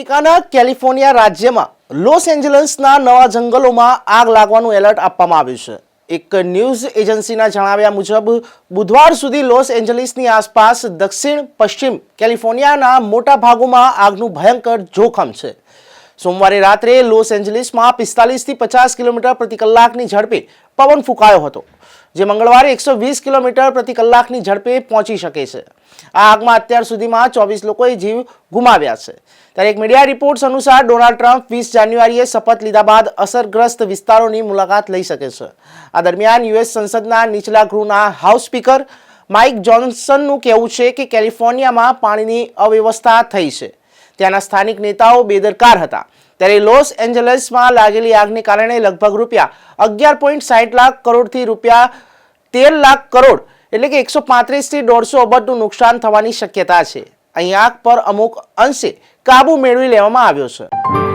અમેરિકાના કેલિફોર્નિયા રાજ્યમાં લોસ એન્જલસના નવા જંગલોમાં આગ લાગવાનું એલર્ટ આપવામાં આવ્યું છે. એક ન્યૂઝ એજન્સીના જણાવ્યા મુજબ, બુધવાર સુધી લોસ એન્જલિસની આસપાસ દક્ષિણ, પશ્ચિમ કેલિફોર્નિયાના મોટા ભાગોમાં આગનું ભયંકર જોખમ છે. સોમવારે રાત્રે લોસ એન્જલિસમાં પિસ્તાલીસથી પચાસ કિલોમીટર પ્રતિ કલાકની ઝડપે પવન ફૂંકાયો હતો, જે મંગળવારે એકસો વીસ કિલોમીટર પ્રતિ કલાકની ઝડપે પહોંચી શકે છે. આ આગમાં અત્યાર સુધીમાં ચોવીસ લોકોએ જીવ ગુમાવ્યા છે. ત્યારે એક મીડિયા રિપોર્ટ્સ અનુસાર ડોનાલ્ડ ટ્રમ્પ વીસ જાન્યુઆરીએ શપથ લીધા બાદ અસરગ્રસ્ત વિસ્તારોની મુલાકાત લઈ શકે છે. આ દરમિયાન યુએસ સંસદના નીચલા ગૃહના હાઉસ સ્પીકર માઇક જોન્સનનું કહેવું છે કે કેલિફોર્નિયામાં પાણીની અવ્યવસ્થા થઈ છે. ત્યાંના સ્થાનિક નેતાઓ બેદરકાર હતા. ત્યારે લોસ એન્જલસમાં લાગેલી આગને કારણે લગભગ રૂપિયા અગિયાર પોઈન્ટ સાઠ લાખ કરોડથી રૂપિયા તેર લાખ કરોડ એટલે કે એકસો પાંત્રીસથી દોઢસો અબજનું નુકસાન થવાની શક્યતા છે. અહીં આગ પર અમુક અંશે કાબુ મેળવી લેવામાં આવ્યો છે.